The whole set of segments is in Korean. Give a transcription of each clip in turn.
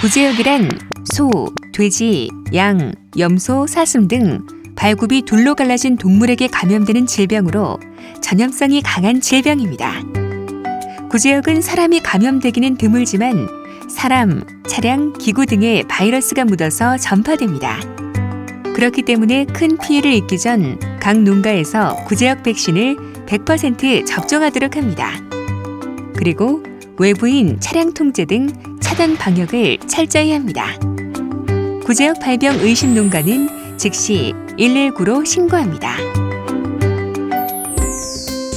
구제역이란 소, 돼지, 양, 염소, 사슴 등 발굽이 둘로 갈라진 동물에게 감염되는 질병으로 전염성이 강한 질병입니다. 구제역은 사람이 감염되기는 드물지만 사람, 차량, 기구 등에 바이러스가 묻어서 전파됩니다. 그렇기 때문에 큰 피해를 입기 전 각 농가에서 구제역 백신을 100% 접종하도록 합니다. 그리고 외부인 차량 통제 등 차단 방역을 철저히 합니다. 구제역 발병 의심 농가는 즉시 119로 신고합니다.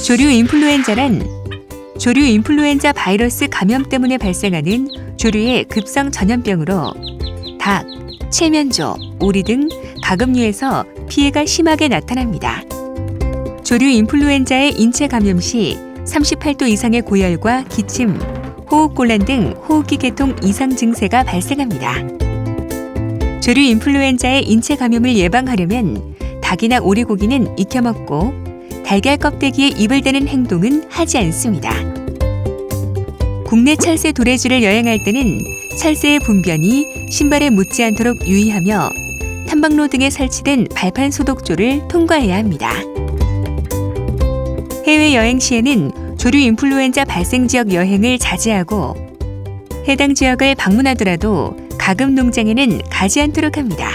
조류 인플루엔자란 조류 인플루엔자 바이러스 감염 때문에 발생하는 조류의 급성 전염병으로 닭, 칠면조, 오리 등 가금류에서 피해가 심하게 나타납니다. 조류 인플루엔자의 인체 감염 시 38도 이상의 고열과 기침, 호흡곤란 등 호흡기 계통 이상 증세가 발생합니다. 조류 인플루엔자의 인체 감염을 예방하려면 닭이나 오리고기는 익혀 먹고 달걀 껍데기에 입을 대는 행동은 하지 않습니다. 국내 철새 도래지를 여행할 때는 철새의 분변이 신발에 묻지 않도록 유의하며 탐방로 등에 설치된 발판 소독조를 통과해야 합니다. 해외 여행 시에는 조류 인플루엔자 발생 지역 여행을 자제하고 해당 지역을 방문하더라도 가금 농장에는 가지 않도록 합니다.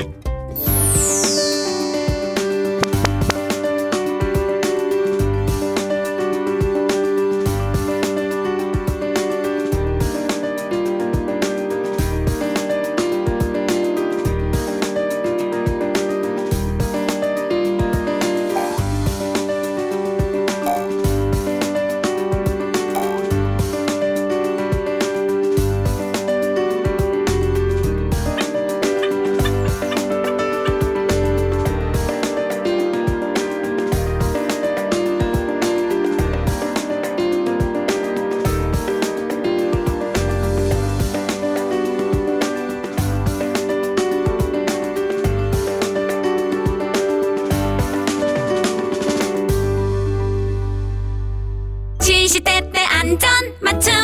시대 때 안전 맞춤.